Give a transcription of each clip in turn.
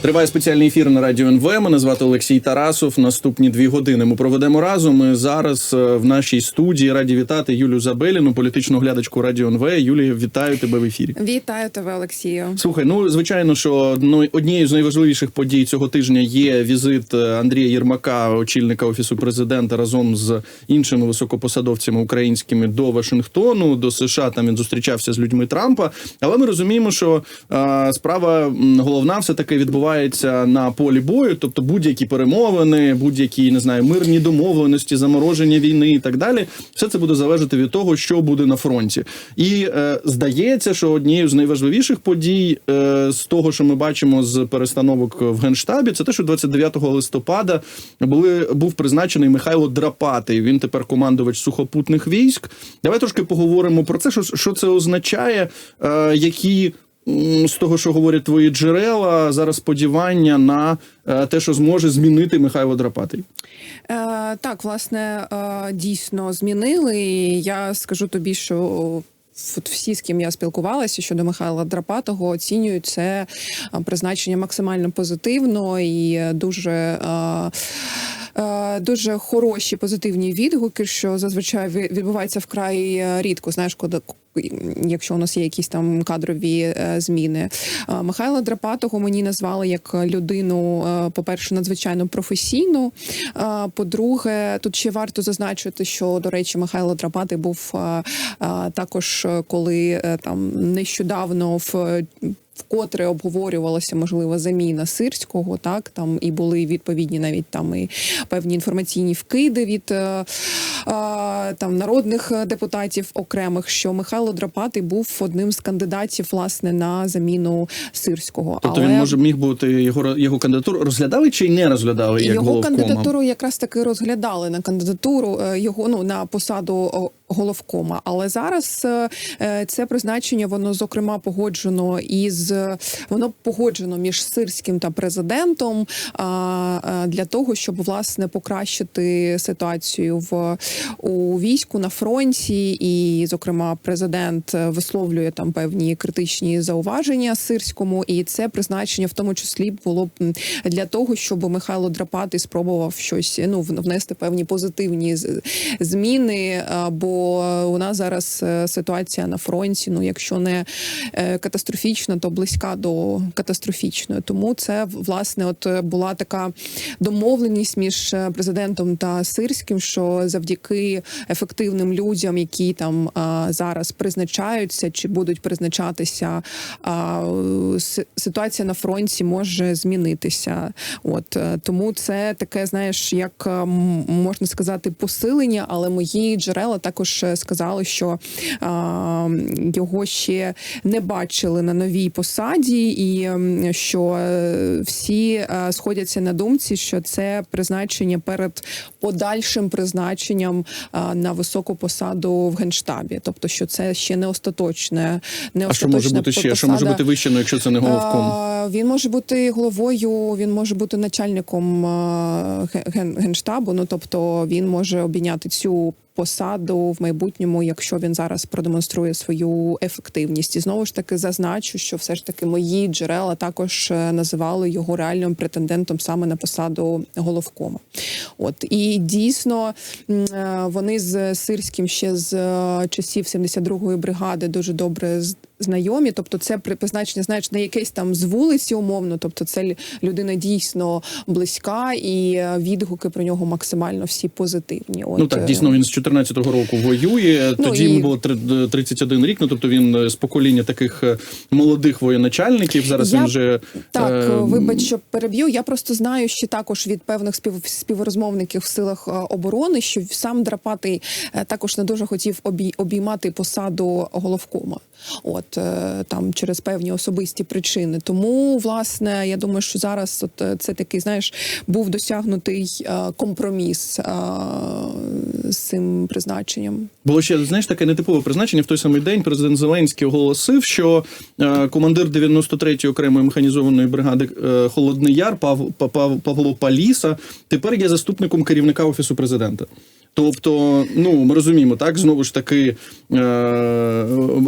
Триває спеціальний ефір на радіо НВ. Мене звати Олексій Тарасов. Наступні дві години ми проведемо разом. Ми зараз е, в нашій студії раді вітати Юлю Забеліну, політичну глядачку радіо НВ. Юлія, вітаю тебе в ефірі. Вітаю тебе, Олексію. Слухай, ну звичайно, що одно- однією з найважливіших подій цього тижня є візит е, Андрія Єрмака, очільника офісу президента, разом з іншими високопосадовцями українськими до Вашингтону, до США. Там він зустрічався з людьми Трампа. Але ми розуміємо, що е, справа головна все таки відбувається на полі бою, тобто будь-які перемовини, будь-які не знаю, мирні домовленості, замороження війни і так далі. Все це буде залежати від того, що буде на фронті. І е, здається, що однією з найважливіших подій е, з того, що ми бачимо з перестановок в генштабі, це те, що 29 листопада були був призначений Михайло Драпатий. Він тепер командувач сухопутних військ. Давай трошки поговоримо про це. Що, що це означає, е, які. З того, що говорять твої джерела, зараз сподівання на е, те, що зможе змінити Михайло Драпатий. Е, так, власне, е, дійсно змінили. І я скажу тобі, що. От всі, з ким я спілкувалася щодо Михайла Драпатого, оцінюють це е, призначення максимально позитивно і дуже. е, Дуже хороші позитивні відгуки, що зазвичай ви- відбувається вкрай рідко. Знаєш, якщо у нас є якісь там кадрові е, зміни. Е, Михайла Драпатого мені назвали як людину, е, по-перше, надзвичайно професійну. По-друге, тут ще варто зазначити, що до речі, Михайло Драпатий був також, коли там нещодавно в. Вкотре обговорювалася можливо заміна сирського, так там і були відповідні навіть там і певні інформаційні вкиди від е, е, там народних депутатів окремих, що Михайло Драпатий був одним з кандидатів власне на заміну сирського. Тобто він може міг бути його його кандидатуру розглядали чи не розглядали як його головкома? кандидатуру якраз таки розглядали на кандидатуру е, його ну на посаду головкома. Але зараз е, е, це призначення воно зокрема погоджено із воно погоджено між сирським та президентом для того, щоб власне покращити ситуацію в у війську на фронті, і зокрема президент е, висловлює там певні критичні зауваження сирському, і це призначення в тому числі було б для того, щоб Михайло Драпатий спробував щось ну внести певні позитивні зміни. Бо у нас зараз е, ситуація на фронті. Ну, якщо не е, катастрофічна, то близька до катастрофічної. Тому це власне, от е, була така домовленість між президентом та сирським, що завдяки ефективним людям, які там зараз призначаються чи будуть призначатися, ситуація на фронті може змінитися. От тому це таке, знаєш, як можна сказати, посилення, але мої джерела також е, сказали, що його ще не бачили на новій посаді, і що е, всі е, сходяться на думці, що це призначення перед подальшим призначенням на високу посаду в генштабі, тобто що це ще не остаточне, не А що може бути ще? Що може бути вище, ну, якщо це не головком? Він може бути головою, він може бути начальником генштабу. Ну тобто він може обійняти цю посаду в майбутньому, якщо він зараз продемонструє свою ефективність. І знову ж таки зазначу, що все ж таки мої джерела також е, називали його реальним претендентом саме на посаду головкома. От і дійсно е, вони з сирським ще з е, часів 72-ї бригади дуже добре знайомі. Тобто, це при- призначення, знаєш, не якесь там з вулиці умовно. Тобто, це людина дійсно близька, і е, відгуки про нього максимально всі позитивні. От, Ну так, е, дійсно, він з 14-го року воює. Ну, Тоді і- йому було три- 31 рік. Ну тобто він е, з покоління таких молодих воєначальників. Зараз Я- він вже Так, е, вибач, що переб'ю. Я просто знаю ще також від певних спів, співрозмовників в силах оборони, що сам Драпатий також не дуже хотів обій, обіймати посаду головкома. От е, там через певні особисті причини. Тому, власне, я думаю, що зараз от е, це такий, знаєш, був досягнутий е, компроміс з цим призначенням. Було ще знаєш таке нетипове призначення. В той самий день президент Зеленський оголосив, що командир 93-ї окремої механізованої бригади Холодний Яр Пав, Пав- Павло Паліса тепер є заступником керівника офісу президента. Тобто, ну ми розуміємо, так знову ж таки е,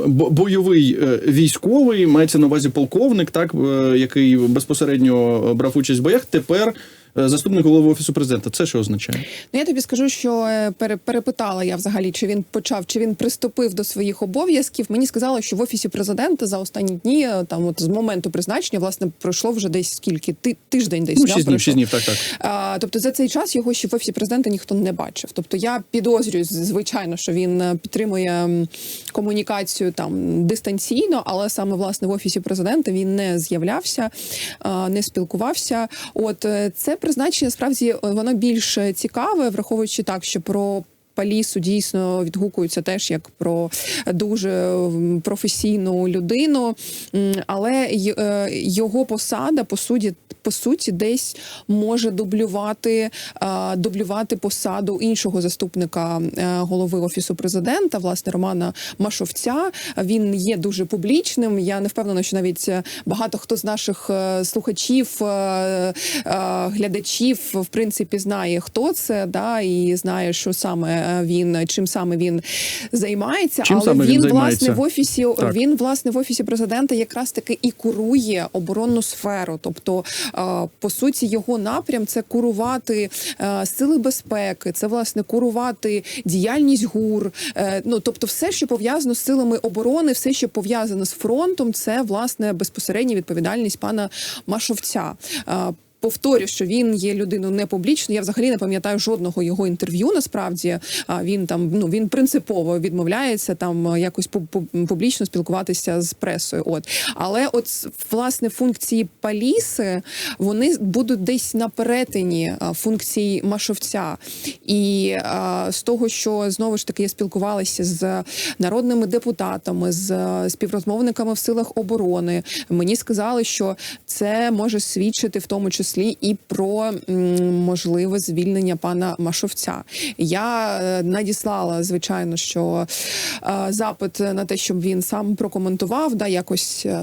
бойовий е, військовий, мається на увазі полковник, так е, який безпосередньо брав участь в боях. Тепер заступник голови офісу президента. Це що означає? Ну, я тобі скажу, що е, перепитала я взагалі, чи він почав, чи він приступив до своїх обов'язків. Мені сказали, що в офісі президента за останні дні, е, там от з моменту призначення, власне, пройшло вже десь скільки ти тиждень, десь Ну, шість днів, шість днів, так, так. А, тобто за цей час його ще в офісі президента ніхто не бачив. Тобто я підозрюю, звичайно, що він е, підтримує комунікацію там дистанційно, але саме власне в офісі президента він не з'являвся, не спілкувався. От е, це призначення справді воно більш цікаве, враховуючи так, що про. Палісу дійсно відгукуються теж як про дуже професійну людину, але е, його посада по суті, по суті, десь може дублювати, е, дублювати посаду іншого заступника е, голови офісу президента, власне Романа Машовця. Він є дуже публічним. Я не впевнена, що навіть багато хто з наших слухачів, глядачів, в принципі, знає, хто це, да, і знає, що саме він, чим саме він займається. Чим Але саме він він, займається? власне в офісі Так. він власне в офісі президента якраз таки і курує оборонну сферу. Тобто, е, по суті, його напрям це курувати е, сили безпеки, це власне курувати діяльність гур. е, Ну тобто, все, що пов'язано з силами оборони, все, що пов'язано з фронтом, це власне безпосередня відповідальність пана Машовця. Повторю, що він є людиною не публічною. Я взагалі не пам'ятаю жодного його інтерв'ю. Насправді він там ну він принципово відмовляється там якось пу- пу- публічно спілкуватися з пресою. От але, от власне, функції Паліси вони будуть десь на перетині функцій Машовця. І з того, що знову ж таки я спілкувалася з народними депутатами, з співрозмовниками в силах оборони, мені сказали, що це може свідчити в тому числі і про можливе звільнення пана Машовця. Я е, надіслала, звичайно, що е, запит на те, щоб він сам прокоментував. Да, якось е,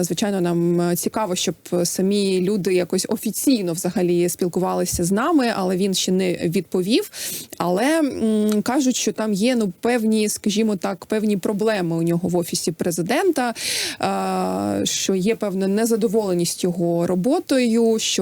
звичайно, нам цікаво, щоб самі люди якось офіційно взагалі спілкувалися з нами, але він ще не відповів. Але кажуть, що там є ну певні, скажімо так, певні проблеми у нього в офісі президента, що є певна незадоволеність його роботою. Що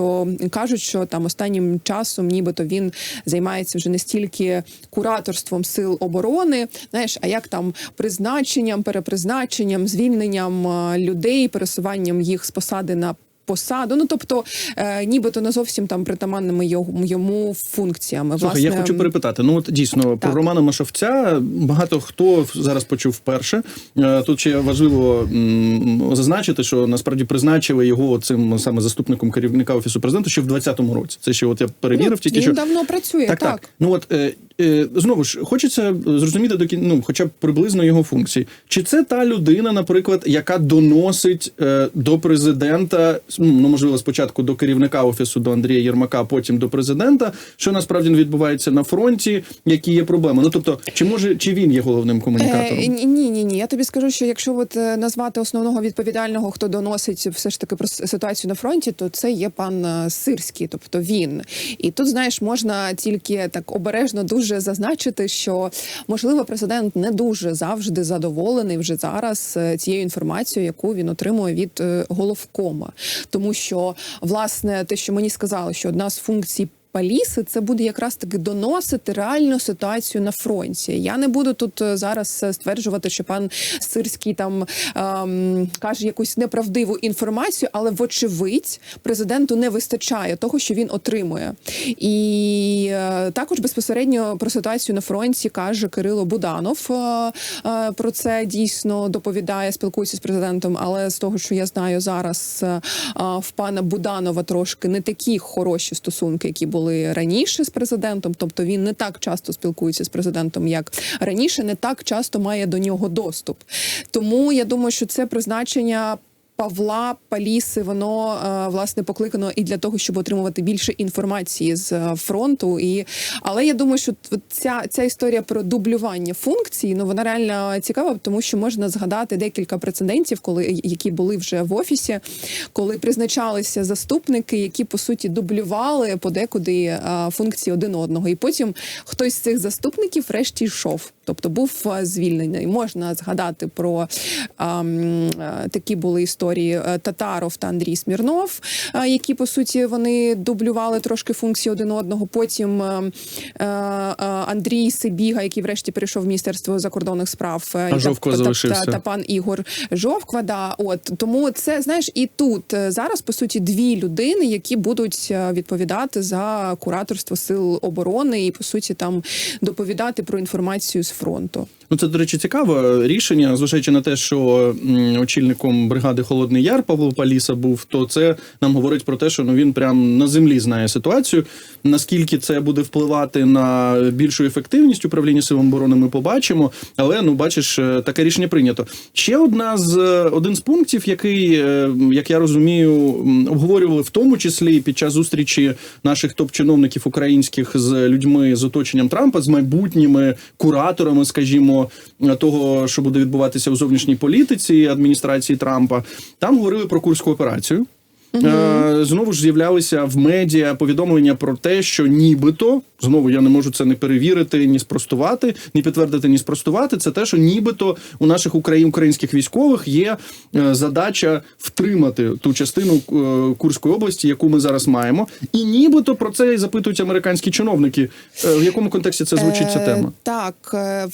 кажуть, що там останнім часом, нібито він займається вже не стільки кураторством сил оборони, знаєш, а як там призначенням, перепризначенням, звільненням людей, пересуванням їх з посади на посаду. Ну тобто, е, нібито не зовсім там притаманними йому, йому функціями. Слухай, я хочу перепитати. Ну от дійсно про Романа Машовця багато хто зараз почув вперше. Е, Тут ще важливо м, зазначити, що насправді призначили його цим саме заступником керівника офісу президента ще в 2020 році. Це ще от я перевірив. ну, тільки він що давно працює. так, Так, так. Ну от е, знову ж хочеться зрозуміти до ну, хоча б приблизно його функції. Чи це та людина, наприклад, яка доносить е, до президента, ну можливо, спочатку до керівника офісу до Андрія Єрмака, потім до президента, що насправді відбувається на фронті, які є проблеми? Ну тобто, чи може чи він є головним комунікатором? Е, ні, ні, ні. Я тобі скажу, що якщо от е, назвати основного відповідального, хто доносить все ж таки про ситуацію на фронті, то це є пан е, Сирський, тобто він. І тут, знаєш, можна тільки так обережно дуже зазначити, що можливо президент не дуже завжди задоволений вже зараз е, цією інформацією, яку він отримує від е, головкома, тому що власне те, що мені сказали, що одна з функцій. Паліси це буде якраз таки доносити реальну ситуацію на фронті. Я не буду тут е, зараз е, стверджувати, що пан Сирський там ем, каже якусь неправдиву інформацію, але вочевидь президенту не вистачає того, що він отримує. І е, також безпосередньо про ситуацію на фронті каже Кирило Буданов. Е, е, про це дійсно доповідає, спілкується з президентом. Але з того, що я знаю зараз, е, в пана Буданова трошки не такі хороші стосунки, які були раніше з президентом. Тобто він не так часто спілкується з президентом, як раніше, не так часто має до нього доступ. Тому я думаю, що це призначення. Павла Паліси, воно е, власне покликано і для того, щоб отримувати більше інформації з е, фронту. І але я думаю, що ця, ця історія про дублювання функцій, ну вона реально цікава, тому що можна згадати декілька прецедентів, коли які були вже в офісі, коли призначалися заступники, які по суті дублювали подекуди е, функції один одного, і потім хтось з цих заступників врешті йшов. Тобто був е, звільнений. Можна згадати про ем, е, такі були історії е, Татаров та Андрій Смірнов, які по суті вони дублювали трошки функції один одного. Потім е, е, е, Андрій Сибіга, який врешті перейшов в міністерство закордонних справ, А та- Жовко та- та- залишився. та- та пан Ігор Жовква. Да, от тому це знаєш, і тут зараз по суті дві людини, які будуть відповідати за кураторство сил оборони і по суті там доповідати про інформацію з фронту. Ну, це, до речі, цікаве рішення, зважаючи на те, що очільником бригади Холодний Яр Павло Паліса був, то це нам говорить про те, що ну він прям на землі знає ситуацію. Наскільки це буде впливати на більшу ефективність управління силами оборони, ми побачимо. Але ну бачиш, е, таке рішення прийнято. Ще одна з е, один з пунктів, який, е, як я розумію, обговорювали в тому числі під час зустрічі наших топ-чиновників українських з людьми з оточенням Трампа, з майбутніми кураторами, скажімо, того, що буде відбуватися у зовнішній політиці адміністрації Трампа. Там говорили про курську операцію. Угу. Знову ж з'являлися в медіа повідомлення про те, що нібито знову я не можу це не перевірити, ні спростувати, ні підтвердити, ні спростувати. Це те, що нібито у наших украї- українських військових є е, задача втримати ту частину е, Курської області, яку ми зараз маємо, і нібито про це і запитують американські чиновники. Е, В якому контексті це звучить ця тема? Так,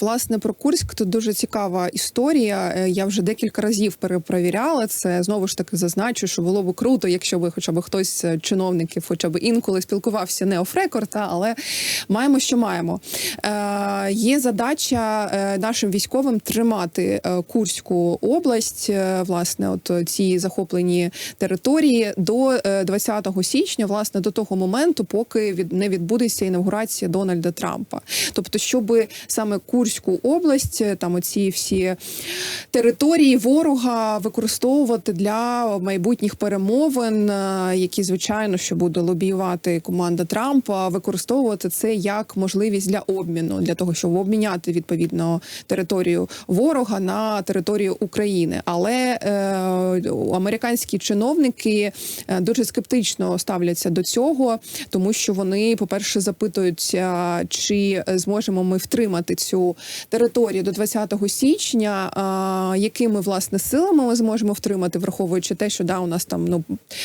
власне, про Курськ тут дуже цікава історія. Я вже декілька разів перепровіряла це. Знову ж таки зазначу, що було б круто, якщо би хоча б хтось чиновників, хоча б інколи спілкувався не офрекорд, та, але маємо, що маємо. Е, Є задача е, нашим військовим тримати е, Курську область, е, власне, от ці захоплені території до е, 20 січня, власне, до того моменту, поки від не відбудеться інавгурація Дональда Трампа. Тобто, щоб саме Курську область, там оці всі території ворога використовувати для майбутніх перемовин, які звичайно що буде лобіювати команда Трампа, використовувати це як можливість для обміну, для того, щоб обміняти відповідно територію ворога на територію України. Але е, американські чиновники е, дуже скептично ставляться до цього, тому що вони, по-перше, запитують, е, чи зможемо ми втримати цю територію до 20 січня, е, якими власне силами ми зможемо втримати, враховуючи те, що да, у нас там ну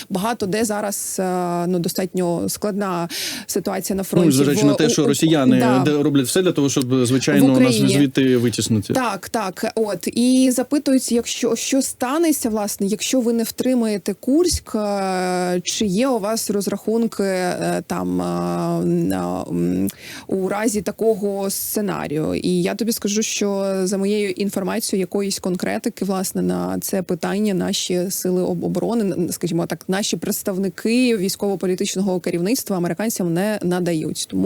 багато де зараз е, ну достатньо складна ситуація на фронті. Ну, зважаючи в- на те, що росіяни да. роблять все для того, щоб звичайно нас звідти витіснити. Так, так, от і запитують, якщо що станеться, власне, якщо ви не втримаєте Курськ, е, чи є у вас розрахунки е, там е, у разі такого сценарію? І я тобі скажу, що за моєю інформацією, якоїсь конкретики, власне, на це питання наші сили оборони, скажімо так, наші представники військово-політичного керівництва американцям не надають. Тому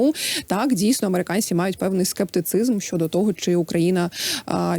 так дійсно американці мають певний скептицизм щодо того, чи Україна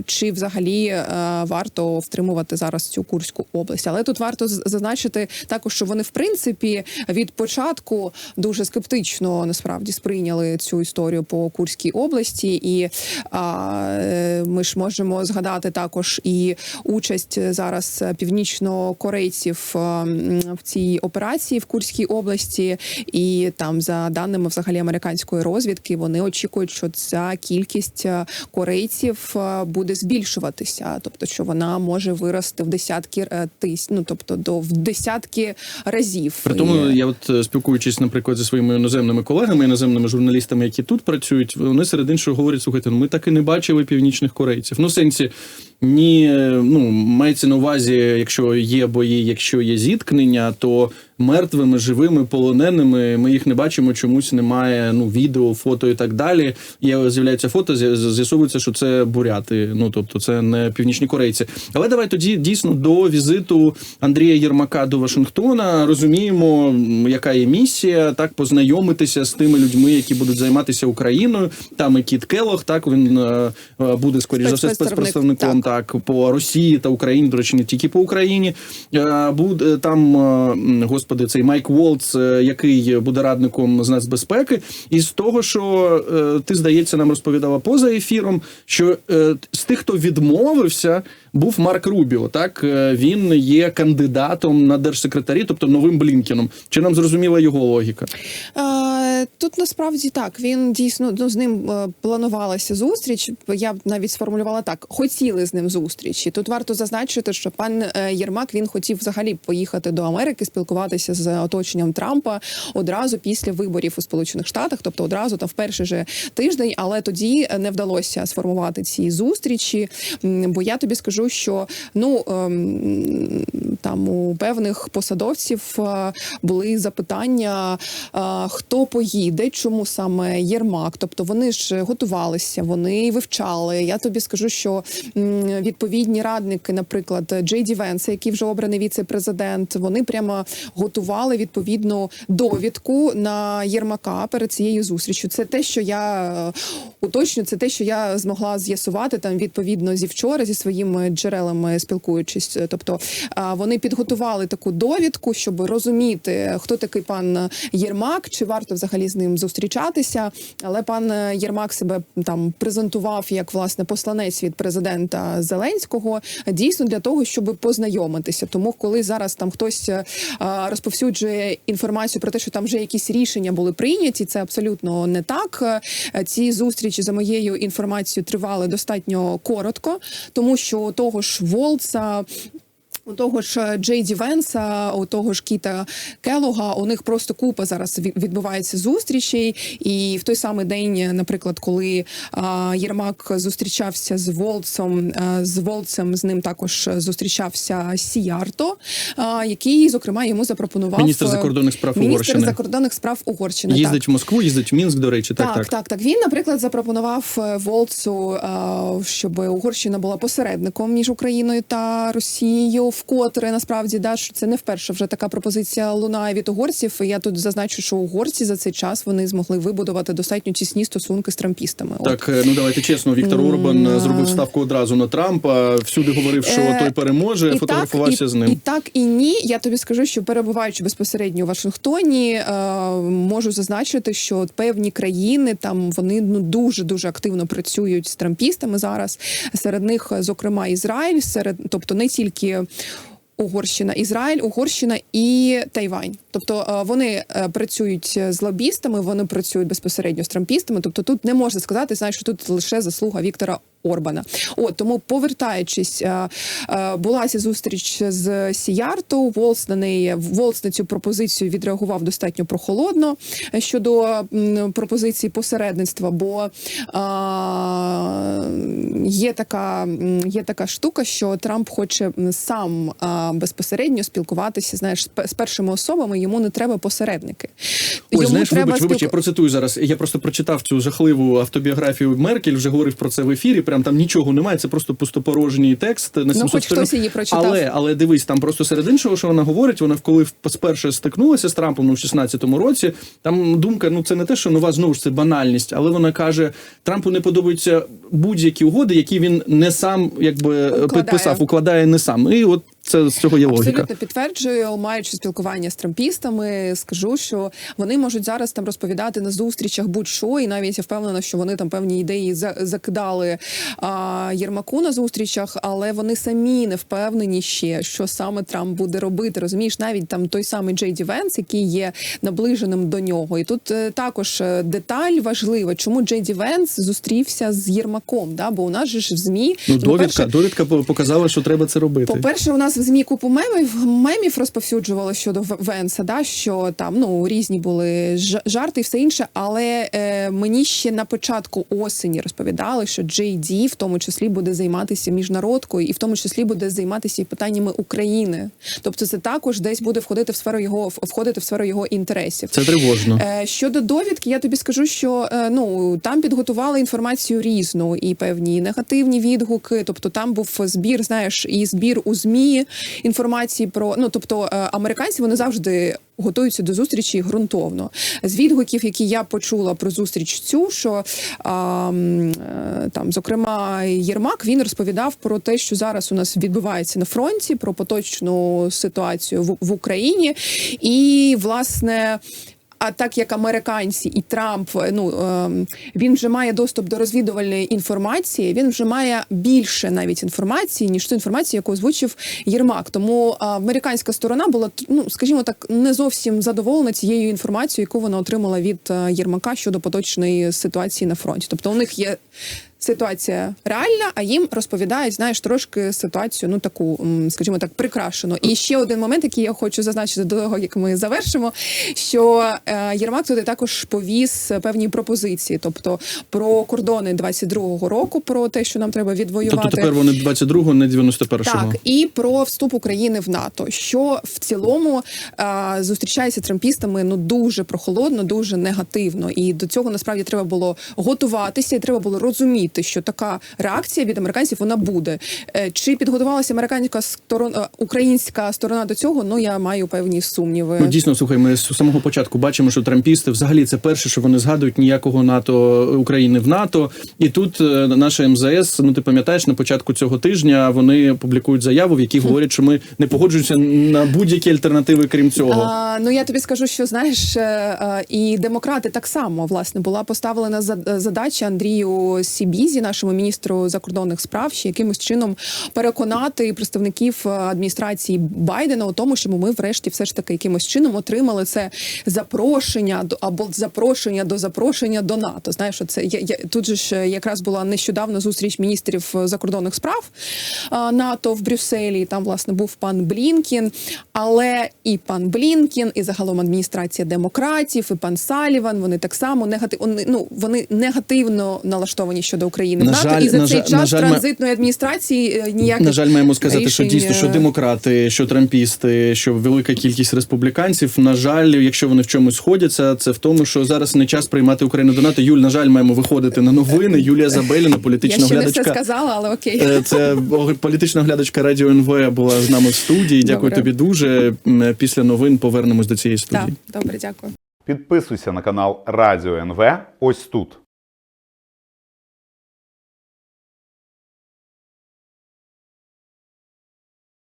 чи взагалі варто втримувати зараз цю Курську область. Але тут варто зазначити також, що вони в принципі від початку дуже скептично насправді сприйняли цю історію по Курській області, і а, е, ми ж можемо згадати також і участь зараз північнокорейців в цій операції в Курській області, і там за даними взагалі американської розвідки, вони очікують, що ця кількість е, корейців е, буде збільшуватися, тобто що вона може вирости в десятки тисяч, ну тобто до в десятки разів. При тому, І- я от е, спілкуючись, наприклад, зі своїми іноземними колегами, іноземними журналістами, які тут працюють, вони серед іншого говорять: слухайте, ну ми так і не бачили північних корейців. Ну, в сенсі, ні, ну мається на увазі, якщо є бої, якщо є зіткнення, то мертвими, живими, полоненими ми їх не бачимо, чомусь немає ну відео, фото і так далі. Є з'являються фото, з'ясовується, що це буряти. Ну тобто, це не північні корейці. Але давай тоді дійсно до візиту Андрія Єрмака до Вашингтона розуміємо, яка є місія, так познайомитися з тими людьми, які будуть займатися Україною. Там і Кіт Келох, так він е, е, буде скоріш за все Спецпредставник, спецпредставником так. по Росії та Україні. До речі, не тільки по Україні. Е, Буде там, е, господи, цей Майк Волц, е, який буде радником з нацбезпеки. І з того, що ти здається, нам розповідала поза ефіром, що з тих, хто відмовився, був Марк Рубіо. Так Е, він є кандидатом на держсекретарі, тобто новим Блінкеном. Чи нам зрозуміла його логіка? Е, Тут насправді так він дійсно ну, з ним е, планувалася зустріч. Я б навіть сформулювала так: хотіли з ним зустрічі. Тут варто зазначити, що пан Єрмак він хотів взагалі поїхати до Америки, спілкуватися з оточенням Трампа одразу після виборів у Сполучених Штатах, тобто одразу там в перший же тиждень, але тоді не вдалося сформувати ці зустрічі. Бо я тобі скажу, що ну ем, там у певних посадовців е, були запитання, е, хто поїде, чому саме Єрмак. Тобто вони ж готувалися, вони вивчали. Я тобі скажу, що відповідні радники, наприклад, Джей Ді Венса, який вже обраний віце-президент, вони прямо готували відповідну довідку на Єрмака перед цією зустрічю. Це те, що я е, уточню, це те, що я змогла з'ясувати там відповідно зі вчора зі своїми джерелами спілкуючись. Тобто вони підготували таку довідку, щоб розуміти, хто такий пан Єрмак, чи варто взагалі з ним зустрічатися. Але пан Єрмак себе там презентував як власне посланець від президента Зеленського, дійсно для того, щоб познайомитися. Тому, коли зараз там хтось розповсюджує інформацію про те, що там вже якісь рішення були прийняті, це абсолютно не так. Ці зустрічі за моєю інформацією тривали достатньо коротко, тому що у того ж Волца. У того ж Джей Ді Венса, у того ж Кіта Келога, у них просто купа зараз ві- відбувається зустрічей. І в той самий день, наприклад, коли а, Єрмак зустрічався з Волцем, а, з Волцем з ним також зустрічався Сіярто, а, який, зокрема, йому запропонував Міністр закордонних справ міністр Угорщини. закордонних справ Угорщини. так. Їздить в Москву, їздить в Мінськ, до речі, так, Так, так. так, так, Він, наприклад, запропонував е, Волцу, е, щоб Угорщина була посередником між Україною та Росією. Вкотре насправді да, що це не вперше вже така пропозиція лунає від угорців. Я тут зазначу, що угорці за цей час вони змогли вибудувати достатньо тісні стосунки з трампістами. Так, е, ну давайте чесно. Віктор Орбан е, зробив ставку одразу на Трампа. Всюди говорив, що Е, той переможе, І фотографувався так, і, з ним. І так і ні. Я тобі скажу, що перебуваючи безпосередньо у Вашингтоні, е, можу зазначити, що певні країни там вони ну дуже дуже активно працюють з трампістами зараз. Серед них, зокрема, Ізраїль, серед тобто не тільки. Угорщина, Ізраїль, Угорщина і Тайвань. Тобто е, вони е, працюють з лобістами, вони працюють безпосередньо з трампістами. Тобто тут не можна сказати, знаєш, що тут лише заслуга Віктора Орбана. От тому, повертаючись, е, е, була зустріч з Сіярто. Волс на неї Волс на цю пропозицію відреагував достатньо прохолодно е, щодо пропозиції посередництва. Бо є така є така штука, що Трамп хоче сам безпосередньо спілкуватися. Знаєш, з першими особами йому не треба посередники. Ой, знаєш, вибач, вибач, я процитую зараз. Я просто прочитав цю жахливу автобіографію Меркель, вже говорив про це в ефірі. Прям там нічого немає, це просто пустопорожній текст на 700 Ну, хоч хтось її прочитав. Але, але дивись, там просто серед іншого, що вона говорить, вона коли вперше стикнулася з Трампом ну, в 16-му році, там думка, ну це не те, що нова знову ж це банальність, але вона каже, Трампу не подобаються будь-які угоди, які він не сам якби Укладає. підписав, укладає не сам. І от це з цього є логіка. Абсолютно підтверджую, маючи спілкування з трампістами, скажу, що вони можуть зараз там розповідати на зустрічах будь-що, і навіть я впевнена, що вони там певні ідеї за- закидали а, Єрмаку на зустрічах, але вони самі не впевнені ще, що саме Трамп буде робити. Розумієш, навіть там той самий Джей Ді Венс, який є наближеним до нього, і тут е, також е, деталь важлива, чому Джей Ді Венс зустрівся з Єрмаком. Да? Бо у нас же ж в змі Ну, ну, по-перше, довідка, довідка показала, що треба це робити. по-перше, у нас в ЗМІ купу мемів, мемів розповсюджували щодо Венса, да, що там ну різні були жарти і все інше. Але е, мені ще на початку осені розповідали, що Джей Ді в тому числі буде займатися міжнародкою, і в тому числі буде займатися і питаннями України. Тобто, це також десь буде входити в сферу його входити в сферу його інтересів. Це тривожно. Е, Щодо довідки, я тобі скажу, що е, ну там підготували інформацію різну і певні негативні відгуки. Тобто там був збір, знаєш, і збір у змі інформації про ну тобто е, американці вони завжди. Готуються до зустрічі ґрунтовно з відгуків, які я почула про зустріч цю, що а, е, там, зокрема, Єрмак він розповідав про те, що зараз у нас відбувається на фронті, про поточну ситуацію в, в Україні, і власне а так як американці і Трамп, е, ну ем, він вже має доступ до розвідувальної інформації. Він вже має більше навіть інформації ніж ту інформацію, яку озвучив Єрмак. Тому американська сторона була ну, скажімо так, не зовсім задоволена цією інформацією, яку вона отримала від е, Єрмака щодо поточної ситуації на фронті. Тобто, у них є. Ситуація реальна, а їм розповідають, знаєш, трошки ситуацію, ну таку, скажімо так, прикрашену. І ще один момент, який я хочу зазначити до того, як ми завершимо, що е, Єрмак туди також повіз певні пропозиції, тобто про кордони 22-го року, про те, що нам треба відвоювати. Тобто тепер вони 22-го, не 91-го. Так, і про вступ України в НАТО, що в цілому а, зустрічається трампістами ну дуже прохолодно, дуже негативно. І до цього насправді треба було готуватися, і треба було розуміти, що така реакція від американців вона буде. Е, Чи підготувалася американська сторона українська сторона до цього? Ну я маю певні сумніви. Ну, дійсно, слухай, ми з самого початку бачимо, що трампісти взагалі це перше, що вони згадують ніякого НАТО України в НАТО. І тут е, наша МЗС, ну ти пам'ятаєш, на початку цього тижня вони публікують заяву, в якій говорять, що ми не погоджуємося на будь-які альтернативи, крім цього. А, ну я тобі скажу, що знаєш, е, е, і демократи так само власне була поставлена за- задача Андрію Сібізі, нашому міністру закордонних справ, ще якимось чином переконати представників е, адміністрації Байдена у тому, щоб ми, врешті, все ж таки якимось чином отримали це запрошення або запрошення до запрошення до НАТО. Знаєш, це я, я тут же ж якраз була нещодавно зустріч міністрів закордонних справ а, НАТО в Брюсселі. Там власне був пан Блінкін, але і пан Блінкін, і загалом адміністрація демократів, і пан Саліван. Вони так само негатив, ну вони негативно налаштовані щодо України в На НАТО. жаль- і за на цей жаль- на час жаль, транзитної адміністрації е, ніяких На жаль, маємо сказати, що дійсно, що е, демократи, що трампісти, що велика кількість республіканців. На жаль, якщо вони в чомусь сходяться, це в тому, що зараз не час приймати Україну до НАТО. Юль, на жаль, маємо виходити на новини. Юлія Забеліна, Я політична ще не все сказала, але окей. Е, Це політична глядачка Радіо НВ була з нами в студії. Дякую Добре. тобі дуже. Після новин повернемось до цієї Так, студії. добре, дякую. Підписуйся на канал Радіо НВ ось тут.